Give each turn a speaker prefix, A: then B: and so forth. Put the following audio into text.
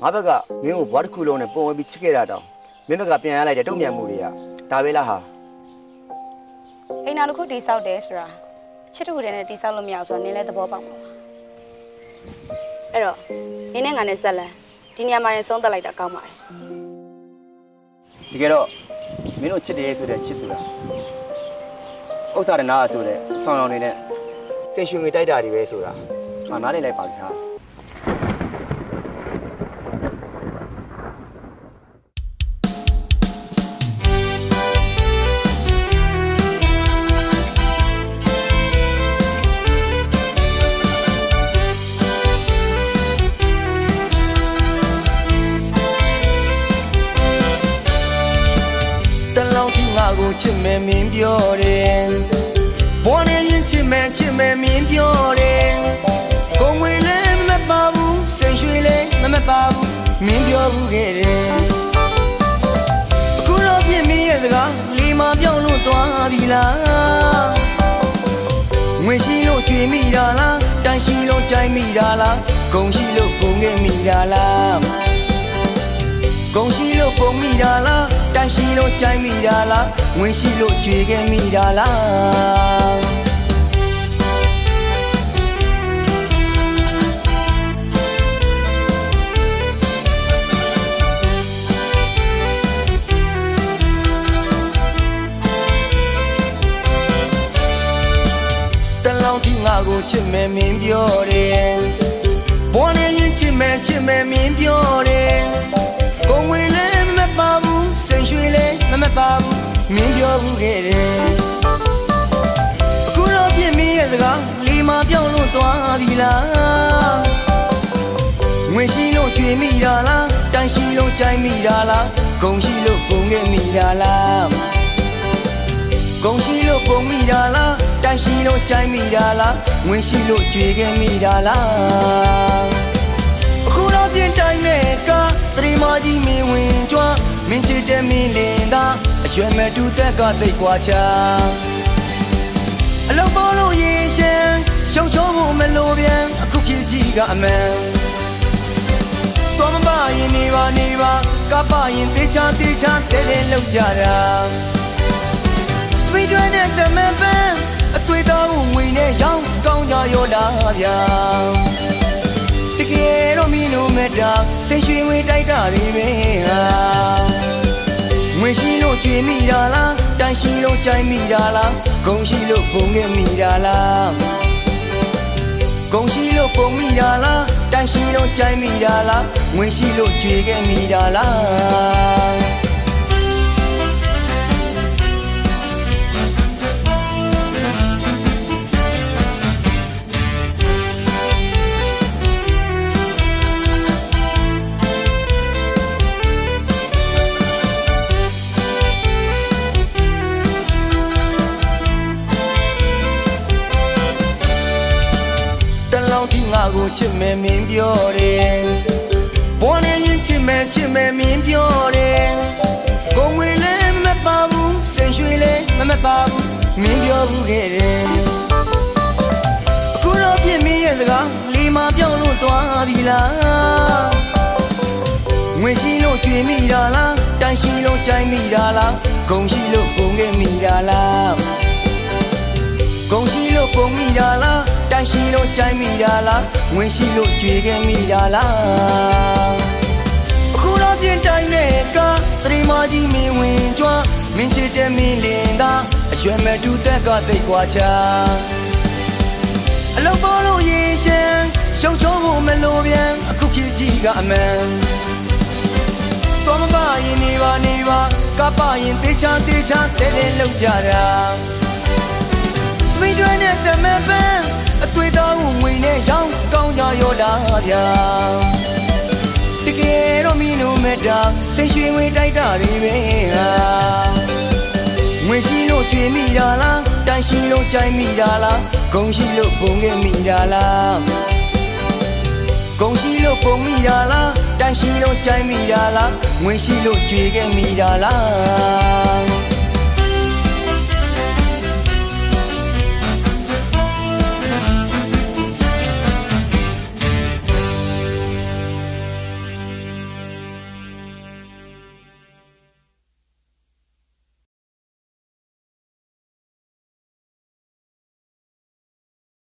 A: ငါဘက်ကမင်းကိုဘွားတစ်ခုလုံးနဲ့ပုံဝဲပြီးချစ်ခဲ့တာတောင်မင်းဘက်ကပြန်ရလိုက်တဲ့တုံ့ပြန်မှုတွေကဒါပဲလားဟာ
B: အိမ်နောက်တစ်ခုတိဆောက်တယ်ဆိုတာချစ်တူတဲ့နဲ့တိဆောက်လို့မရအောင်ဆိုတော့နင်းလည်းသဘောပေါက်မှာပါအဲ့တော့နင်းနဲ့ငါနဲ့ဇက်လန်ဒီနေရာမှာရင်ဆုံးသက်လိုက်တာကောင်းပါတယ်
A: တကယ်တော့မင်းတို့ချစ်တယ်ဆိုတဲ့ချစ်ဆိုတာဥစ္စာရနာဆိုတဲ့ဆောင်းရောင်တွေနဲ့စင်ရွှေငွေတိုက်တာတွေပဲဆိုတာ ငါနားလည်လိုက်ပါပြီဟာ
C: တလောင်းထိငါကိုချစ်မယ်မင်းပြောတယ်ဘွားနေရင်ချစ်မယ်ချစ်မယ်မင်းပြောတယ် မင်းပြောဘူးခဲ့တယ်အခုတော့ပြင်မင်းရဲ့စကားလီမာပြောင်းလို့သွားပြီလားငွေရှိလို့ကြွေမိတာလားတန်ရှိလို့ကြိုက်မိတာလားဂုံရှိလို့ပုံခဲ့မိတာလားကုန်ရှိလို့ပုံမိတာလားတန်ရှိလို့ကြိုက်မိတာလားငွေရှိလို့ကြွေခဲ့မိတာလား ချစ်မယ်မင်းပြောတယ်ဘွားနေရင်ချစ်မယ်ချစ်မယ်မင်းပြောတယ်ကိုယ်ဝင်လည်းမပါဘူးစိတ်ရွှေလည်းမမပါဘူးမင်းပြောဘူးခဲ့တယ်အခုတော့ပြင်မင်းရဲ့စကားလီမာပြောင်းလို့သွားပြီလားငွေရှိလို့ကြွေမိတာလားတန်ရှိလို့ကြိုက်မိတာလားဂုံရှိလို့ပုံခဲ့မိတာလားကုန်ရှိလို့ပုံမိတာလား တိုင်းရှိလို့ကြိုက်မိတာလားငွေရှိလို့ကြွေခဲ့မိတာလားအခုတော့ပြင်တိုင်းနဲ့ကသတိမကြီးမင်းဝင်ကြွမင်းချစ်တဲ့မင်းလင်သာအရွယ်မတူသက်ကသိကွာချာအလုံးပေါ်လို့ရေရှင်ရှုပ်ချောဖို့မလိုပြန်အခုခေတ်ကြီးကအမှန်တော်မပါရင်နေပါနေပါကပရင်တေချာတေချာတဲတဲလောက်ကြတာသွေးတွဲနဲ့တမန်ပဲ နဲ့ရောင်းကောင်းကြရောလာဗျာတကယ်တော့မင်းတို့မတာစိတ်ရွှေငွေတိုက်တာတွေပဲဟာငွေရှိလို့ကြွေမိတာလားတန်ရှိလို့ကြိုက်မိတာလားဂုံရှိလို့ပုံခဲ့မိတာလားဂုံရှိလို့ပုံမိတာလားတန်ရှိလို့ကြိုက်မိတာလားငွေရှိလို့ကြွေခဲ့မိတာလား ကိုချစ်မယ်မင်းပြောတယ်ဘွားနေရင်ချစ်မယ်ချစ်မယ်မင်းပြောတယ်ကိုယ်ငွေလည်းမပါဘူးစိတ်ရွှေလည်းမမပါဘူးမင်းပြောဘူးခဲ့တယ်အခုတော့ပြင်မင်းရဲ့စကားလီမာပြောင်းလို့သွားပြီလားငွေရှိလို့ကြွေမိတာလားတန်ရှိလို့ကြိုက်မိတာလားဂုံရှိလို့ပုံခဲ့မိတာလား လို့ကြိုက်မိတာလားငွေရှိလို့ကြွေခဲ့မိတာလားအခုတော့ပြင်တိုင်းနဲ့ကသတိမကြီးမင်းဝင်ကြွားမင်းချစ်တဲ့မင်းလင်သာအရွယ်မဲ့တူသက်ကသိကွာချာအလုံးပေါ်လို့ရေရှင်ရှုံချုံးဖို့မလိုပြန်အခုခေတ်ကြီးကအမှန်တော်မပါရင်နေပါနေပါကပရင်တေချာတေချာတဲတဲလောက်ကြတာမိတွဲနဲ့တမန်ပန်း အသွေးတော်ငွေနဲ့ရောင်းကောင်းကြရောလာဗျာတကယ်တော့မင်းတို့မတာစိတ်ရွှေငွေတိုက်တာတွေပဲဟာငွေရှိလို့ကြွေမိတာလားတန်ရှိလို့ကြိုက်မိတာလားဂုံရှိလို့ပုံခဲ့မိတာလားဂုံရှိလို့ပုံမိတာလားတန်ရှိလို့ကြိုက်မိတာလားငွေရှိလို့ကြွေခဲ့မိတာလား